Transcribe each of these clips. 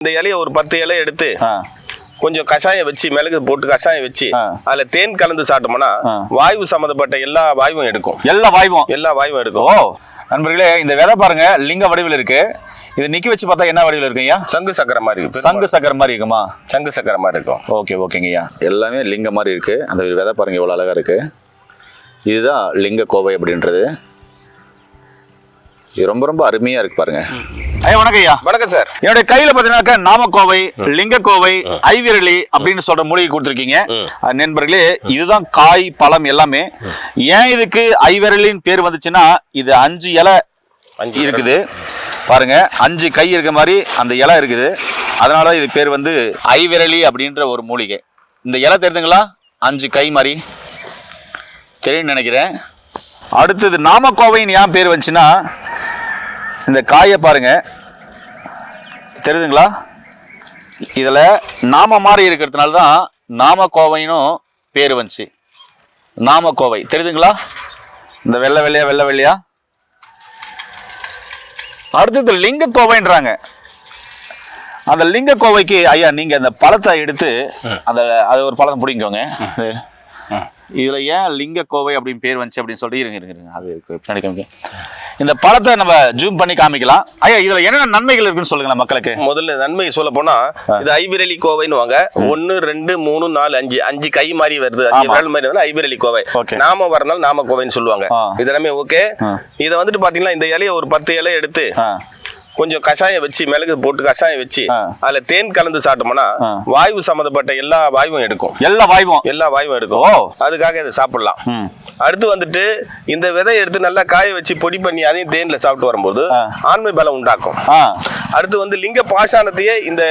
இந்த இலைய ஒரு பத்து இலை எடுத்து ஆ. கொஞ்சம் கஷாயம் வச்சு மிளகு போட்டு கஷாயம் வச்சு. அதுல தேன் கலந்து சாப்பிட்டோம்னா ஆ. வாயு சம்மந்தப்பட்ட எல்லா வாயுவும் எடுக்கும். எல்லா வாய்வும்? எல்லா வாயுவும் ஓ எடுக்கும் நண்பர்களே இந்த விதை பாருங்க லிங்க வடிவில் இருக்கு. இது நிக்க வச்சு பார்த்தா என்ன வடிவில் இருக்குங்கய்யா சங்கு சக்கரை மாதிரி இருக்கு. சங்கு சக்கர மாதிரி இருக்குமா? சங்கு சக்கரை மாதிரி இருக்கும். ஓகே ஓகேங்கய்யா எல்லாமே லிங்க மாதிரி இருக்கு. அந்த விதை பாருங்க எவ்வளோ அழகா இருக்கு. இதுதான் லிங்க கோவை அப்படின்றது. இது ரொம்ப ரொம்ப அருமையா இருக்கு பாருங்க. ஐயா வணக்கம் ஐயா. வணக்கம் சார். என்னுடைய கையில பாத்தீங்கன்னாக்கா நாமக்கோவை லிங்கக்கோவை ஐவிரலி அப்படின்னு சொல்ற மூலிகை கொடுத்துருக்கீங்க. நண்பர்களே இதுதான் காய் பழம் எல்லாமே. ஏன் இதுக்கு ஐவிரலின்னு பேர் வந்துச்சுன்னா இது அஞ்சு இலை இருக்குது. பாருங்க அஞ்சு கை இருக்க மாதிரி அந்த இலை இருக்குது. அதனால இது பேர் வந்து ஐவிரலி அப்படின்ற ஒரு மூலிகை. இந்த இலை தெரியுதுங்களா? அஞ்சு கை மாதிரி. தெரியும்னு நினைக்கிறேன். அடுத்தது நாமக்கோவைன்னு ஏன் பேர் வந்துச்சுன்னா இந்த காயை பாருங்க. தெரியுதுங்களா இதில் நாம மாதிரி இருக்கிறதுனால தான் நாமக்கோவைனும் பேர் வந்துச்சு. நாமக்கோவை தெரியுதுங்களா இந்த வெள்ளை வெள்ளையா வெள்ளை வெள்ளையா? அடுத்தது லிங்க கோவைன்றாங்க. அந்த லிங்க கோவைக்கு ஐயா நீங்க அந்த பழத்தை எடுத்து அந்த அது ஒரு பழம் பிடிங்கோங்க இதுல ஏன் லிங்க கோவை அப்படின்னு பேர் வந்துச்சு அப்படின்னு சொல்லிட்டு இருங்க இருங்க, இருங்க. அது பின்னாடி காமிக்க இந்த பழத்தை நம்ம ஜூம் பண்ணி காமிக்கலாம். ஐயா இதுல என்னென்ன நன்மைகள் இருக்குன்னு சொல்லுங்களேன் மக்களுக்கு. முதல்ல நன்மை சொல்ல போனா இது ஐபிரலி கோவைன்னு வாங்க ஒன்னு ரெண்டு மூணு நாலு அஞ்சு. அஞ்சு கை மாதிரி வருது. அஞ்சு. விரல் மாதிரி வந்து ஐபிரலி கோவை. நாம வரனால நாம கோவைன்னு சொல்லுவாங்க. இதெல்லாமே ஓகே. இதை வந்துட்டு பாத்தீங்கன்னா இந்த இலைய ஒரு பத்து இலை எடுத்து கொஞ்சம் கஷாயம் வச்சு மிளகு போட்டு கஷாயம் வச்சு. அதுல தேன் கலந்து சாப்பிட்டோம்னா ஆ. வாயு சம்மந்தப்பட்ட எல்லா வாயுவும் எடுக்கும். எல்லா வாய்வும்? எல்லா வாயுவும் எடுக்கும். அதுக்காக இதை சாப்பிடலாம். அடுத்து வந்துட்டு இந்த விதை எடுத்து நல்லா காய வச்சு பொடி பண்ணி அதையும் தேன்ல சாப்பிட்டு வரும்போது. ஆண்மை பலம் உண்டாக்கும். அடுத்து வந்து லிங்க பாஷாணத்தையே இந்த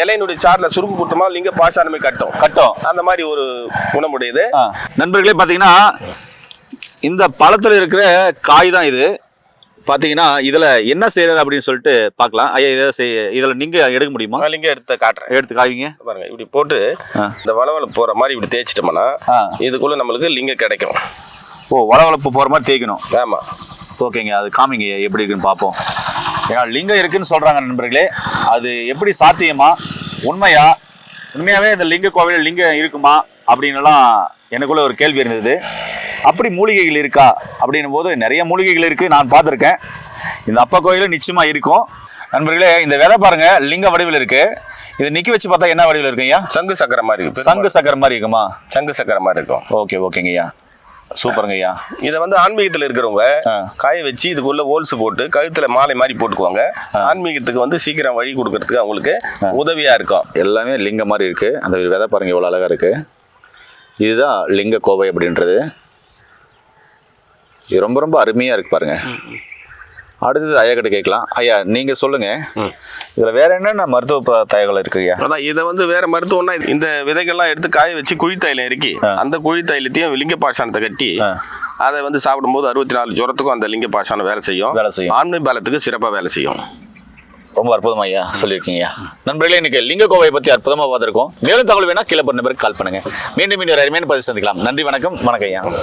இலையினுடைய சார்ல சுருக்கு கொடுத்தோமா லிங்க பாஷாணமே கட்டும். கட்டும். அந்த மாதிரி ஒரு குணமுடையது. நண்பர்களே பார்த்தீங்கன்னா இந்த பழத்தில் இருக்கிற காய் தான் இது. பார்த்தீங்கன்னா இதில் என்ன செய்யறது அப்படின்னு சொல்லிட்டு பார்க்கலாம் ஐயா இதை செய் இதில் நீங்கள் எடுக்க முடியுமா? நான் லிங்க எடுத்து காட்டுறேன். எடுத்து காய்விங்க பாருங்க இப்படி போட்டு. இந்த வளவள போற மாதிரி இப்படி தேய்ச்சிட்டோம்னா இதுக்குள்ள நம்மளுக்கு லிங்க கிடைக்கும். ஓ வளவளப்பு போகிற மாதிரி தேய்க்கணும். ஆமா. ஓகேங்க அது காமிங்க எப்படி இருக்குன்னு பார்ப்போம் ஏன்னா லிங்கம் இருக்குன்னு சொல்கிறாங்க நண்பர்களே அது எப்படி சாத்தியமா? உண்மையா? உண்மையாகவே இந்த லிங்க கோவிலில் லிங்கம் இருக்குமா? அப்படின்னுலாம் எனக்குள்ள ஒரு கேள்வி இருந்தது. அப்படி மூலிகைகள் இருக்கா? அப்படின்னும் போது நிறைய மூலிகைகள் இருக்குது நான் பார்த்துருக்கேன். இந்த அப்பா கோயிலும் நிச்சயமாக இருக்கும். நண்பர்களே இந்த விதை பாருங்க லிங்க வடிவில் இருக்கு. இதை நிக்க வச்சு பார்த்தா என்ன வடிவில் இருக்குங்க ஐயா சங்கு சக்கரை மாதிரி இருக்கு. சங்கு சக்கர மாதிரி இருக்குமா? சங்கு சக்கரை மாதிரி இருக்கும். ஓகே ஓகேங்க ஐயா சூப்பருங்க ஐயா இதை வந்து ஆன்மீகத்துல இருக்கிறவங்க. காய வச்சு இதுக்குள்ள ஹோல்ஸ் போட்டு கழுத்துல மாலை மாதிரி போட்டுக்குவாங்க. ஆன்மீகத்துக்கு வந்து சீக்கிரம் வழி கொடுக்கறதுக்கு அவங்களுக்கு உதவியா இருக்கும். எல்லாமே லிங்க மாதிரி இருக்கு. அந்த விதை பாருங்க எவ்வளோ அழகா இருக்கு. இதுதான் லிங்க கோவை அப்படின்றது. இது ரொம்ப ரொம்ப அருமையா இருக்கு பாருங்க. அடுத்தது ஐயா கிட்ட கேட்கலாம். ஐயா நீங்க சொல்லுங்க. இதுல வேற என்னென்ன மருத்துவ தகவல் இருக்கு ஐயா அதான் இதை வந்து வேற மருத்துவம்னா இந்த விதைகள்லாம் எடுத்து காய வச்சு குழி தைலம் இறக்கி அந்த குழி தைலத்தையும் லிங்க பாஷாணத்தை கட்டி. அதை வந்து சாப்பிடும்போது அறுபத்தி நாலு ஜுரத்துக்கும் அந்த லிங்க பாஷாணம் வேலை செய்யும். வேலை செய்யும். ஆண்மை பலத்துக்கு சிறப்பாக வேலை செய்யும். ரொம்ப அற்புதமா ஐயா சொல்லியிருக்கீங்க நண்பர்களே இன்னைக்கு லிங்க கோவையை பத்தி அற்புதமா பார்த்துருக்கோம். மேலும் தகவல் வேணா கீழே பண்ண பேருக்கு கால் பண்ணுங்க. மீண்டும் மீண்டும் அருமையான பதிவு சந்திக்கலாம். நன்றி வணக்கம். வணக்கம் ஐயா.